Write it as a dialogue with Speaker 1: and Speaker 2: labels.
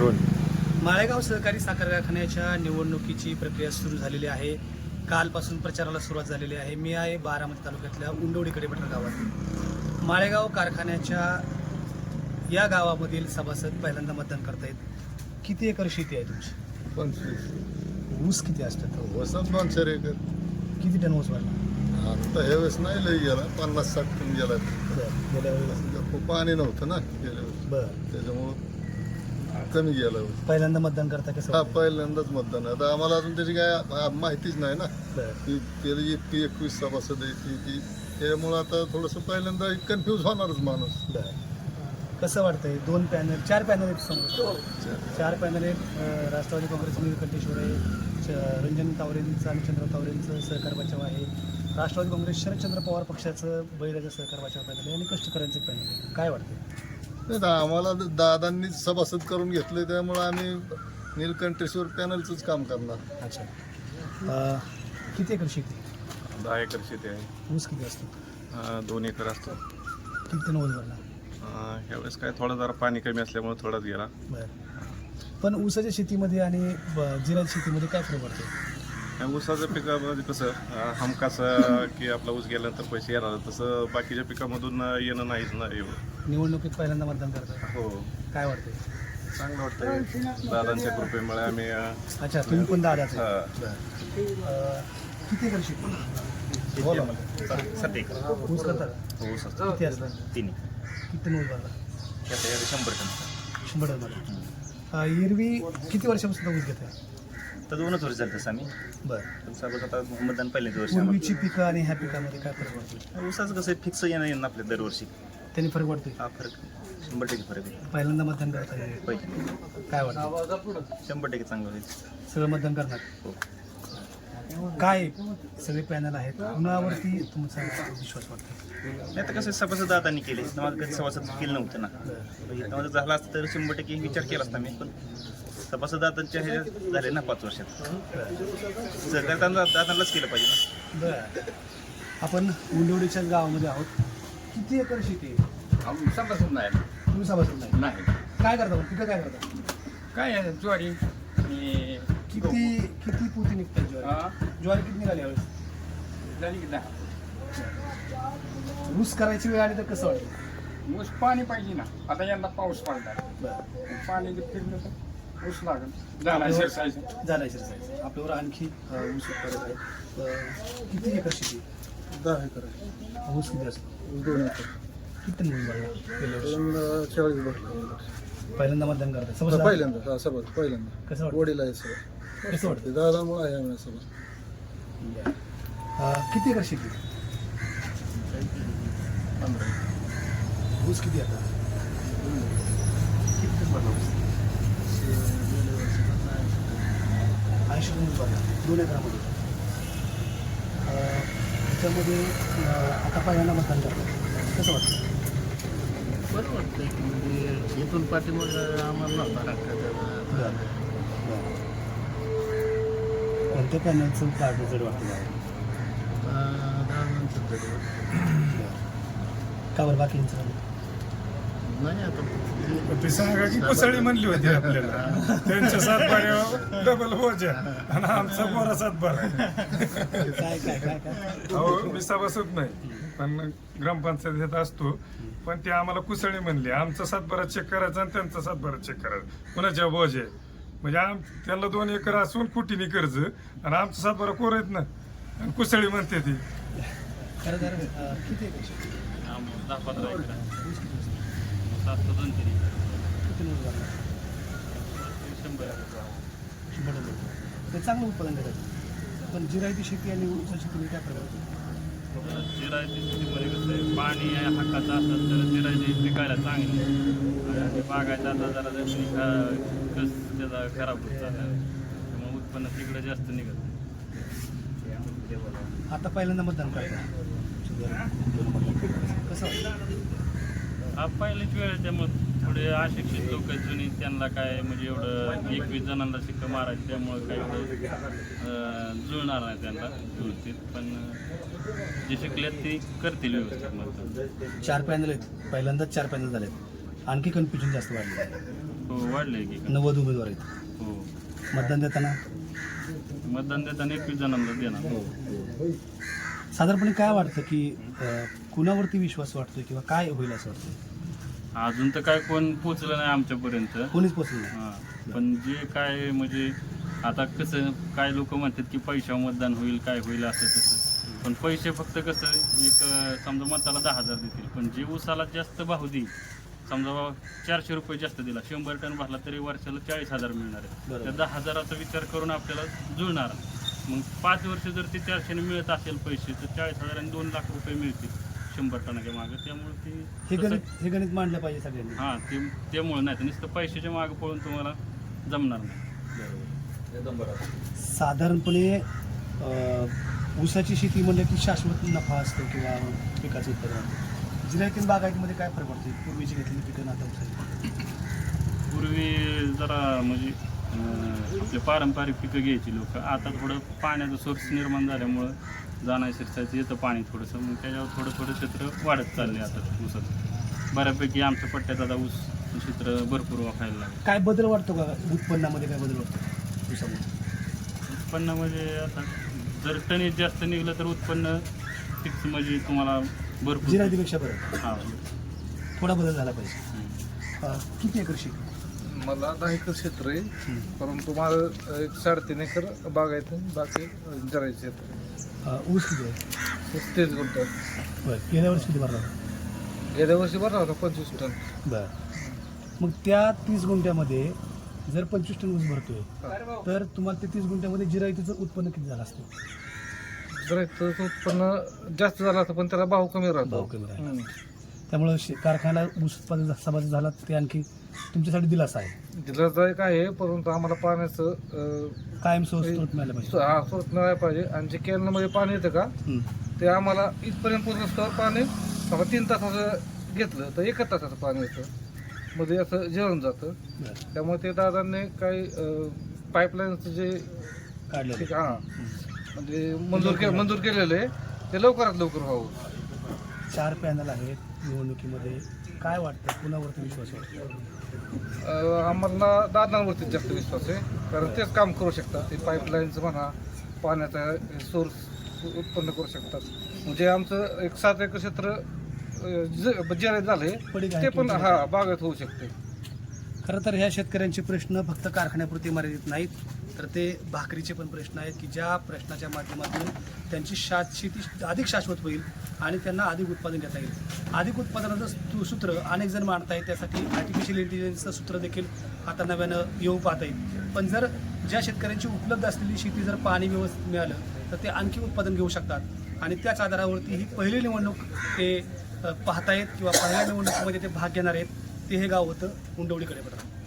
Speaker 1: दोन
Speaker 2: माळेगाव सहकारी साखर कारखान्याच्या निवडणुकीची प्रक्रिया सुरू झालेली आहे. कालपासून प्रचाराला सुरुवात झालेली आहे. मी आहे बारामती तालुक्यातल्या उंडवडी कडेपठार गावात. माळेगाव कारखान्याच्या या गावामधील सभासद पहिल्यांदा मतदान करतायत. किती एकर शेती आहे तुमची?
Speaker 3: पंचवीस.
Speaker 2: ऊस किती असतात?
Speaker 3: वसंत दोन चार एकर.
Speaker 2: किती टन ऊस वाढला
Speaker 3: आता ह्या वेळेस नाही लई गेला. पन्नास साठ टन गेला.
Speaker 2: गेल्या
Speaker 3: खूप पाणी नव्हतं ना गेल्या वेळेस.
Speaker 2: बरं.
Speaker 3: त्याच्यामुळं कमी गेला
Speaker 2: पहिल्यांदा मतदान करता कसं
Speaker 3: हा? पहिल्यांदाच मतदान आहे. आता आम्हाला अजून त्याची काय माहितीच नाही ना. ती त्याला इतकी एकवीस सभासद आहे ती ती. त्यामुळं आता थोडंसं पहिल्यांदा कन्फ्यूज होणारच माणूस.
Speaker 2: कसं वाटतंय? दोन पॅनल चार पॅनल आहेत समोर. चार पॅनल आहेत राष्ट्रवादी काँग्रेस निळकंठेश्वर आहे च- रंजन तावरेंचं आणि चंद्र तावरेंचं सहकार बचाव आहे. राष्ट्रवादी काँग्रेस शरदचंद्र पवार पक्षाचं बैराचं सहकार बचाव पॅनल आहे आणि कष्टकऱ्यांचं पॅनल आहे. काय वाटतं
Speaker 3: नाही तर आम्हाला दादांनीच सभासद करून घेतले त्यामुळं आम्ही नीलकंठेश्वर पॅनलचंच काम करणार.
Speaker 2: अच्छा. अं, किती एकर शेती?
Speaker 1: दहा एकर शेती आहे.
Speaker 2: ऊस किती असतो?
Speaker 1: अं, दोन एकर असतो.
Speaker 2: किती टन ऊस भरला
Speaker 1: अं, ह्यावेळेस काय थोडा जरा पाणी कमी असल्यामुळे थोडाच गेला.
Speaker 2: बरं. पण ऊसाच्या शेतीमध्ये आणि ब- जिराच्या शेतीमध्ये काय फरक पडतो?
Speaker 1: आणि ऊसाच्या पिकामध्ये कसं हमखास की आपला ऊस गेल्यानंतर पैसे येणार तसं बाकीच्या पिकामधून येणं नाहीच ना एवढं.
Speaker 2: निवडणुकीत पहिल्यांदा मतदान करतात
Speaker 1: हो.
Speaker 2: काय वाटतंय?
Speaker 1: चांगलं वाटतं दादांच्या कृपेमुळे आम्ही
Speaker 2: अच्छा तुम्ही पण दादाच
Speaker 1: हा.
Speaker 2: किती एकर शेती?
Speaker 3: बोला.
Speaker 4: सात एकर.
Speaker 2: ऊस करता का?
Speaker 4: ऊस असतो.
Speaker 2: किती असतं?
Speaker 4: तिन्ही
Speaker 2: किती टन ऊस भरला?
Speaker 4: त्यात आहे शंभर टन.
Speaker 2: शंभर टन भरला. एरवी किती वर्षापासून ऊस घेत आहे
Speaker 4: तर दोनच वर्ष झालं तसं आम्ही.
Speaker 2: बरं.
Speaker 4: साहेब आता मतदान पहिल्याच वर्षी.
Speaker 2: पूर्वीची पिकं आणि ह्या पिकामध्ये काय फरक पडतो
Speaker 4: ऊसाचं कसं फिक्स येणं येणं आपल्या दरवर्षी.
Speaker 2: त्यांनी फरक पडतोय
Speaker 4: हा फरक. शंभर टक्के फरक आहे.
Speaker 2: पहिल्यांदा मतदान करता येईल.
Speaker 4: पहिले
Speaker 2: काय वाटतं?
Speaker 4: शंभर टक्के चांगलं होईल.
Speaker 2: सगळं मतदान करणार?
Speaker 4: हो.
Speaker 2: काय सगळे पॅनल आहेत? कुणावरती तुमचा विश्वास वाटतो?
Speaker 4: नाही आता कसं सभासद दादांनी केले. माझं कधी सभासद केलं नव्हतं ना.
Speaker 2: बरं.
Speaker 4: माझं झालं असतं तर शंभर टक्के विचार केला असता मी पण सभासद दादांच्या हे झाले ना पाच वर्षात. सहकार दादा दादांनाच केलं पाहिजे ना.
Speaker 2: बरं. आपण उंडवडीच्या गावामध्ये आहोत. किती एकर शेती आहे?
Speaker 5: समजून नाही.
Speaker 2: तुम्ही सभासद नाही.
Speaker 5: नाही.
Speaker 2: काय करता मग पिकं काय करता?
Speaker 5: काय आहे, ज्वारी आणि
Speaker 2: किती किती पोती निघतात ज्वारी?
Speaker 5: हा,
Speaker 2: ज्वारी किती निघाली यावेळेस?
Speaker 5: झाली की दहा.
Speaker 2: ऊस करायची वेळ आली तर कसं वाटतं?
Speaker 5: ऊस पाणी पाहिजे ना. आता यंदा पाऊस पडला.
Speaker 2: बरं.
Speaker 5: पाणी जर फिरलं तर ऊस लागेल झाला शिरसायचं
Speaker 2: आपल्यावर आणखी अं, ऊस उत्पादक आहे. तर किती एकर शेती?
Speaker 3: दहा एकर आहे.
Speaker 2: ऊस किती असतो?
Speaker 3: दोन एकर.
Speaker 2: किती ऊस भरला गेल्या वर्षी?
Speaker 3: दोन चाळीस भरला
Speaker 2: पहिल्यांदा मतदान करता. समज
Speaker 3: पहिल्यांदा. हा सभा पहिल्यांदा.
Speaker 2: कसं वाटतं?
Speaker 3: वडील आहे सभा
Speaker 2: कसं वाटतं?
Speaker 3: ते दादामुळे आहे आम्ही सभा
Speaker 2: अं, किती एकर शेती? ऊस किती आता? किती टन भरला ऊस ऐंशी टन ऊस भरला दोन एकरामध्ये. त्याच्यामध्ये आता पहिल्यांदा मतदान करतात कसं वाटतं?
Speaker 6: बरं वाटतं की म्हणजे इथून पाठीमाग आम्हाला नव्हता त्याचा.
Speaker 2: कोणत्या पॅनलचं काढणं जड?
Speaker 6: अं, दहा तरी.
Speaker 2: का बरं बाकींचं
Speaker 6: नाही आता.
Speaker 7: ती सांगा की कुसळी म्हणली होती आपल्याला. त्यांच्या सातबाऱ्यावर डबल बोजा आणि आमचा बोरा सातबारा
Speaker 2: काय काय काय काय?
Speaker 7: अहो मी सभासद नाही पण ग्रामपंचायतीत असतो. पण ते आम्हाला कुसळी म्हणली. आमचा सातबारा चेक करायचा आणि त्यांचा सातबारा चेक करायचा. कुणाच्या बोज आहे म्हणजे आम त्यांना दोन एकर असून कुटीने कर्ज आणि आमचा सातबारा कोर आहेत ना. आणि कुसळी म्हणते ती.
Speaker 6: सात दोन तरी.
Speaker 2: किती ऊस भरला?
Speaker 6: शंभर
Speaker 2: शंभर भरला. ते चांगलं उत्पादन देतात. पण जिरायती शेती आणि ऊसाची शेती काय फरक पडतो
Speaker 6: जिरायची शेतीमध्ये कसं आहे पाणी आहे हक्काचं असेल तर जिरायची पिकायला चांगली आणि बागायचा आता जरा खा- कस त्याचा खराब होत चालला त्यामुळे उत्पन्न तिकडे जास्त निघत.
Speaker 2: आता पहिल्यांदा मतदान करता. कसं
Speaker 6: हा पहिलीच वेळ आहे त्यामुळे थोडे अशिक्षित लोक आहेत जुनी त्यांना काय म्हणजे एवढं एकवीस जणांना शिक्का मारायचं त्यामुळे काही एवढं जुळणार नाही त्यांना व्यवस्थित. पण जे शिकलेत ते करतील व्यवस्थित मतदान
Speaker 2: चार पॅनल आहेत. पहिल्यांदाच चार पॅनल झालेत. आणखी कन्फ्युजन जास्त वाढलं
Speaker 6: हो वाढले की
Speaker 2: नव्वद उमेदवार आहेत.
Speaker 6: हो.
Speaker 2: मतदान देताना?
Speaker 6: मतदान देताना एकवीस जणांना देणार.
Speaker 2: साधारणपणे काय वाटतं की कुणावरती विश्वास वाटतोय किंवा काय होईल असं वाटतं
Speaker 6: अजून तर काय कोण पोचलं नाही आमच्यापर्यंत.
Speaker 2: कोणीच पोचलं नाही.
Speaker 6: हा पण जे काय म्हणजे आता कसं काय लोक म्हणतात की पैशावर मतदान होईल काय होईल असं तसं. पण पैसे फक्त कसं एक अं, समजा मताला दहा हजार देतील पण जे उसाला जास्त भाव देईल समजा बा चारशे रुपये जास्त दिला शंभर टन भरला तरी वर्षाला चाळीस हजार मिळणार आहे.
Speaker 2: बरोबर.
Speaker 6: त्या दहा हजाराचा विचार करून आपल्याला जुळणार. मग पाच वर्ष जर ते चारशेने मिळत असेल पैसे तर चाळीस हजार आणि दोन लाख रुपये मिळतील. शंभर टनाच्या मागे त्यामुळे
Speaker 2: हे
Speaker 6: ते
Speaker 2: गणित हे गणित मांडलं पाहिजे सगळ्यांनी.
Speaker 6: हां ते त्यामुळे नाही तर नुसतं पैशाच्या मागे पळून तुम्हाला जमणार नाही.
Speaker 2: साधारणपणे अं, ऊसाची शेती म्हणलं की शाश्वत नफा असतो किंवा पिकाचं उत्पादन जिल्ह्यातील बागायतीमध्ये काय फरक पडतो पूर्वीची घेतलेली पिकं आणि आता ऊसाची.
Speaker 6: पूर्वी जरा म्हणजे अं, आपले पारंपरिक पिकं घ्यायची लोक. आता थोडं पाण्याचं सोर्स निर्माण झाल्यामुळं जाणं शिरसायचं येतं पाणी थोडंसं मग त्याच्यावर थोडं थोडं क्षेत्र वाढत चालले आता ऊसाचं बऱ्यापैकी आमच्या पट्ट्यात आता ऊस क्षेत्र भरपूर वाखायला लागलं.
Speaker 2: काय बदल वाटतो का उत्पन्नामध्ये? काय बदल वाटतो ऊसामध्ये?
Speaker 6: उत्पन्न म्हणजे आता जर टनेज जास्त निघलं तर उत्पन्न फिक्स म्हणजे तुम्हाला भरपूर
Speaker 2: जिरायतीपेक्षा बरं.
Speaker 6: हां.
Speaker 2: थोडा बदल झाला पाहिजे. अं, किती एकर शेती?
Speaker 8: मला दहा एकर क्षेत्र आहे. परंतु माझं एक साडेतीन एकर बागायत आहे, बाकी जरायचे क्षेत्र आहे.
Speaker 2: ऊस किती आहे?
Speaker 8: ऊस तेच गुंठ.
Speaker 2: बरं गेल्या वर्षी किती भरला होता?
Speaker 8: गेल्या वर्षी भरला होता पंचवीस टन.
Speaker 2: बरं. मग त्या तीस गुंठ्यामध्ये जर पंचवीस टन ऊस भरतोय तर तुम्हाला त्या तीस गुंठ्यामध्ये जिरायतीचं उत्पन्न किती झालं असतं?
Speaker 8: जरायचं उत्पन्न जास्त झालं होतं पण त्याला भाव कमी राहतो.
Speaker 2: भाव कमी राहिला.
Speaker 8: हम्म.
Speaker 2: त्यामुळं शे- कारखाना ऊस उत्पादन समाज झाला ते आणखी तुमच्यासाठी दिलासा आहे.
Speaker 8: दिलासादायक आहे परंतु आम्हाला पाण्याचं अं,
Speaker 2: कायम सोर्स स्रोत मिळाला पाहिजे.
Speaker 8: स- हा स्रोत मिळायला पाहिजे. आणि जे कॅनलमध्ये पाणी येतं का
Speaker 2: हं.
Speaker 8: ते आम्हाला इथपर्यंत पोहोचस्तोवर पाणी समजा तीन तासाचं घेतलं तर एकच तासाचं पाणी येतं. मध्ये असं जेवण जातं.
Speaker 2: बरं.
Speaker 8: त्यामुळे ते दादांनी काही पाईपलाईनचं जे ठीक हा. म्हणजे मंजूर के मंजूर केलेलं आहे ते लवकरात लवकर व्हावं.
Speaker 2: चार पॅनल आहेत निवडणुकीमध्ये. काय वाटतं? कुणावरती विश्वास वाटतो
Speaker 8: आम्हाला दादांवरती जास्त विश्वास आहे. कारण तेच काम करू शकतात. ते पाईपलाईनचं म्हणा पाण्याचा सोर्स उत्पन्न करू शकतात. म्हणजे आमचं एक सात एकर क्षेत्र ज-
Speaker 2: पडीक आहे
Speaker 8: ते पण हा बागायत होऊ शकते.
Speaker 2: खरं तर ह्या शेतकऱ्यांचे प्रश्न फक्त कारखान्यापुरते मर्यादित नाहीत. तर ते भाकरीचे पण प्रश्न आहेत की ज्या प्रश्नाच्या माध्यमातून त्यांची शा शेती अधिक शाश्वत होईल आणि त्यांना अधिक उत्पादन घेता येईल. अधिक उत्पादनाचं सूत्र अनेक जण मांडतायत त्यासाठी आर्टिफिशियल इंटेलिजन्सचं सूत्र देखील आता नव्यानं येऊ पाहता येईल पण जर ज्या शेतकऱ्यांची उपलब्ध असलेली शेती जर पाणी व्यवस्थित मिळालं तर ते आणखी उत्पादन घेऊ शकतात. आणि त्याच आधारावरती ही पहिली निवडणूक ते पाहतायत किंवा पहिल्या निवडणुकीमध्ये ते भाग घेणार आहेत. ते हे गाव होतं उंडवडीकडे पडतं.